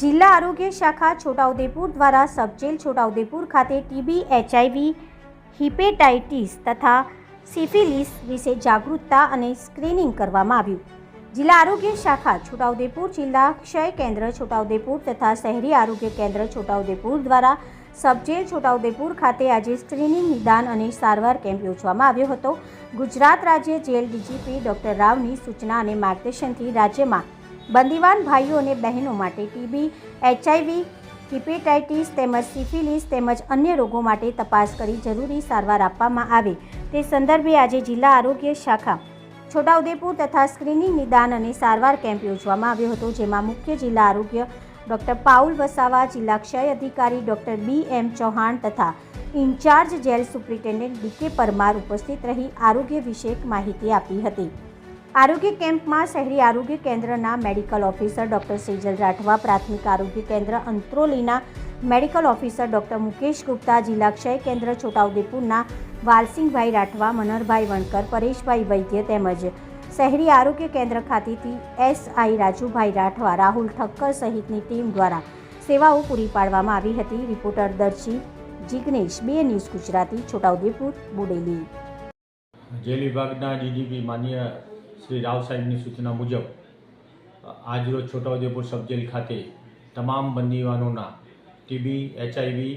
જિલ્લા આરોગ્ય શાખા છોટાઉદેપુર દ્વારા સબજેલ છોટાઉદેપુર ખાતે ટીબી, એચઆઈવી, હિપેટાઇટિસ તથા સિફિલિસ વિશે જાગૃતતા અને સ્ક્રીનિંગ કરવામાં આવ્યું. જિલ્લા આરોગ્ય શાખા છોટાઉદેપુર, જિલ્લા ક્ષય કેન્દ્ર છોટાઉદેપુર તથા શહેરી આરોગ્ય કેન્દ્ર છોટાઉદેપુર દ્વારા સબજેલ છોટાઉદેપુર ખાતે આજે સ્ક્રીનિંગ નિદાન અને સારવાર કેમ્પ યોજવામાં આવ્યો હતો. ગુજરાત રાજ્ય જેલ ડીજીપી ડોક્ટર રાવની સૂચના અને માર્ગદર્શનથી રાજ્યમાં બંદીવાન ભાઈઓ અને બહેનો માટે ટીબી એચઆઈવી હિપેટાઇટિસ તેમજ સિફિલિસ તેમજ અન્ય રોગો માટે તપાસ કરી જરૂરી સારવાર આપવામાં આવે. તે સંદર્ભે આજે જિલ્લા આરોગ્ય શાખા, છોટાઉદેપુર તથા સ્ક્રીનિંગ નિદાન અને સારવાર કેમ્પ યોજવામાં આવ્યો હતો, જેમાં મુખ્ય જિલ્લા આરોગ્ય ડૉક્ટર પાઉલ વસાવા, જિલ્લા ક્ષય અધિકારી ડૉક્ટર બી એમ ચૌહાણ તથા in charge jail superintendent D K Parmar ઉપસ્થિત રહી આરોગ્ય વિષયક માહિતી આપી હતી. આરોગ્ય કેમ્પમાં શહેરી આરોગ્ય કેન્દ્રના medical officer doctor Sejal Rathwa, પ્રાથમિક આરોગ્ય કેન્દ્ર અંત્રોલીના medical officer doctor Mukesh Gupta, જિલ્લા ક્ષય કેન્દ્ર છોટાઉદેપુરના વાલસિંહભાઈ રાઠવા, મનહરભાઈ વણકર, પરેશભાઈ વૈદ્ય તેમજ શહેરી આરોગ્ય કેન્દ્ર ખાતેથી એસઆઈ રાજુભાઈ રાઠવા, રાહુલ ઠક્કર સહિતની ટીમ દ્વારા સેવાઓ પૂરી પાડવામાં આવી હતી. રિપોર્ટર દર્શી જિગ્નેશ, બે ન્યૂઝ ગુજરાતી, છોટાઉદેપુર, બુડેલી. જેલ વિભાગના ડીજીપી માન્ય શ્રી રાવ સાહેબની સૂચના મુજબ, આજરોજ છોટાઉદેપુર સબજેલ ખાતે તમામ બંદીવાનોના ટીબી એચઆઈવી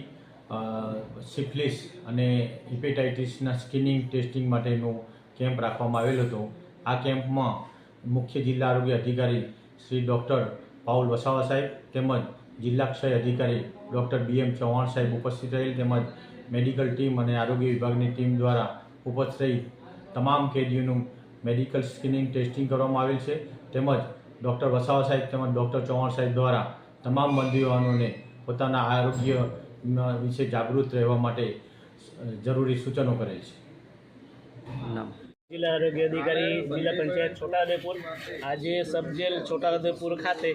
સિફલિસ અને હિપેટાઇટિસના સ્કિનિંગ ટેસ્ટિંગ માટેનો કેમ્પ રાખવામાં આવેલ હતો. આ કેમ્પમાં મુખ્ય જિલ્લા આરોગ્ય અધિકારી શ્રી ડૉક્ટર પાઉલ વસાવા સાહેબ તેમજ જિલ્લા ક્ષય અધિકારી ડૉક્ટર બી એમ ચૌહાણ સાહેબ ઉપસ્થિત રહેલ તેમજ મેડિકલ ટીમ અને આરોગ્ય વિભાગની ટીમ દ્વારા ઉપસ્થિત રહી તમામ કેદીઓનું મેડિકલ સ્ક્રીનિંગ ટેસ્ટિંગ કરવામાં આવેલ છે. તેમજ ડૉક્ટર વસાવા સાહેબ તેમજ ડૉક્ટર ચૌહાણ સાહેબ દ્વારા તમામ બંદીવાનોને પોતાના આરોગ્ય વિશે જાગૃત રહેવા માટે જરૂરી સૂચનો કરેલ છે. જિલ્લા આરોગ્ય અધિકારી, જિલ્લા પંચાયત છોટાઉદેપુર. આજે સબજેલ છોટાઉદેપુર ખાતે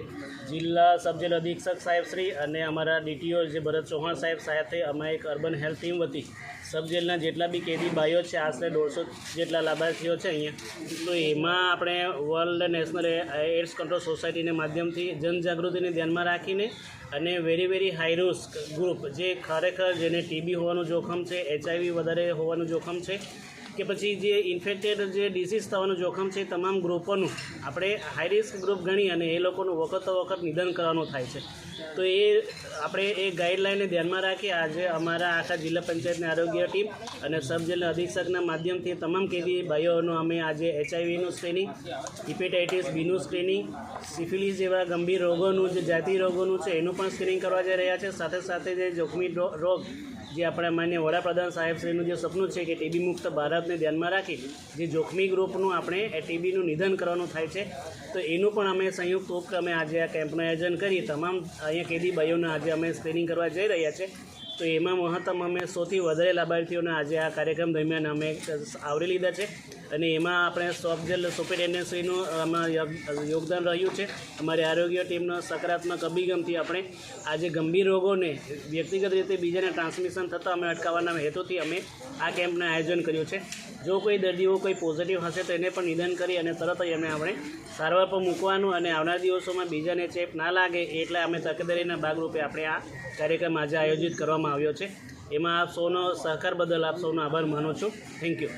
જિલ્લા સબજેલ અધિક્ષક સાહેબ શ્રી અને અમારા ડીટીઓ જે ભરત ચૌહાણ સાહેબ સાથે અમે એક અર્બન હેલ્થ ટીમ વતી સબજેલના જેટલા બી કેદી બાઈઓ છે આશરે દોઢસો જેટલા લાભાર્થીઓ છે અહીંયા. તો એમાં આપણે વર્લ્ડ નેશનલ એડ્સ કંટ્રોલ સોસાયટીના માધ્યમથી જનજાગૃતિને ધ્યાનમાં રાખીને અને very very high risk group જે ખરેખર જેને ટીબી હોવાનું જોખમ છે, એચઆઈવી વધારે હોવાનું જોખમ છે કે પછી જે ઇન્ફેક્ટેડ જે ડિસીઝ થવાનું જોખમ છે તમામ ગ્રુપોનું આપણે હાઈ રિસ્ક ગ્રુપ ગણી અને એ લોકોનું વખતો વખત નિદાન કરવાનું થાય છે. તો એ આપણે એ ગાઈડલાઇનને ધ્યાનમાં રાખી આજે અમારા આખા જિલ્લા પંચાયતની આરોગ્ય ટીમ અને સબ જિલ્લા અધિક્ષકના માધ્યમથી તમામ કેદી ભાઈઓનું અમે આજે એચઆઈવીનું સ્ક્રીનિંગ હિપેટાઇટિસ બીનું સ્ક્રીનિંગ સિફિલિસ જેવા ગંભીર રોગોનું જે જાતિ રોગોનું છે એનું પણ સ્ક્રીનિંગ કરવા જઈ રહ્યા છે. સાથે સાથે જે જોખમી રોગ જે આપણા માન્ય વડાપ્રધાન સાહેબશ્રીનું જે સપનું છે કે ટીબી મુક્ત ભારતને ધ્યાનમાં રાખી જે જોખમી ગ્રુપનું આપણે ટીબીનું નિધન કરવાનું થાય છે, તો એનું પણ અમે સંયુક્ત ઉપક્રમે આજે આ કેમ્પનું આયોજન કરી તમામ અહીંયા કેદી ભાઈઓને આજે અમે સ્ક્રીનિંગ કરવા જઈ રહ્યા છે. તો એમાં મહત્તમ અમે સૌથી વધારે લાભાર્થીઓને આજે આ કાર્યક્રમ દરમિયાન અમે આવરી લીધા છે. અને એમાં આપણે સોફજેલ સુપરિન્ટેન્ડન્સીનું આમાં યોગ- યોગદાન રહ્યું છે. અમારી આરોગ્ય ટીમનો સકારાત્મક અભિગમથી આપણે આજે ગંભીર રોગોને વ્યક્તિગત રીતે બીજાને ટ્રાન્સમિશન થતાં અમે અટકાવવાના હેતુથી અમે આ કેમ્પનું આયોજન કર્યું છે. જો કોઈ દર્દીઓ કોઈ પોઝિટિવ હશે તો એને પણ નિદાન કરી અને તરત જ એમને આપણે સારવાર પર મૂકવાનું અને આવનાર દિવસોમાં બીજાને ચેપ ના લાગે એટલે અમે તકેદારીના ભાગરૂપે આપણે આ કાર્યક્રમ આજે આયોજિત કરવામાં આવ્યો છે. એમાં આપ સૌનો સહકાર બદલ આપ સૌનો આભાર માનું છું. Thank you